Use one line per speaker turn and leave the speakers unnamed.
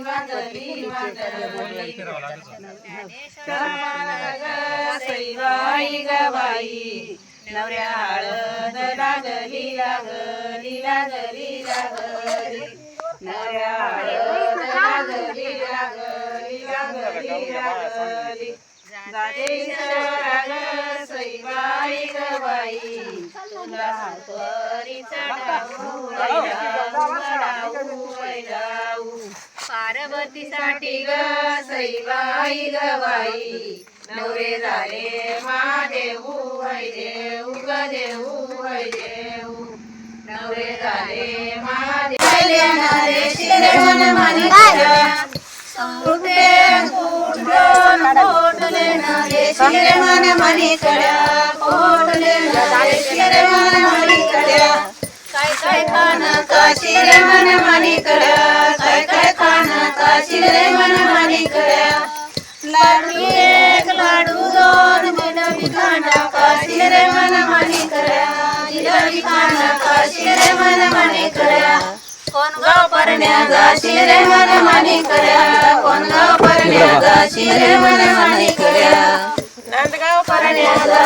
मांडली नवऱ्या हळद लागली लागली लागली लागली नवऱ्या हळद लागली लागली लागली लागली तुला पार्वतीसाठी ग सईबाई ग बाई. नवरे झाले महादेऊ वै देऊ ग देऊ वै देऊ नवरे झाले महादेव येणारे शिरे मन मानी शिरे मन मानी कड्या पोटले शिरे मन मानी कड्या काय काय? का शिरे शिरे लाडू एक लाडू दोन का शिरे का शिरे कोण गाव परण्याचा शिरे कोण गाव परण्याचा शिरे नांदगाव परण्याचा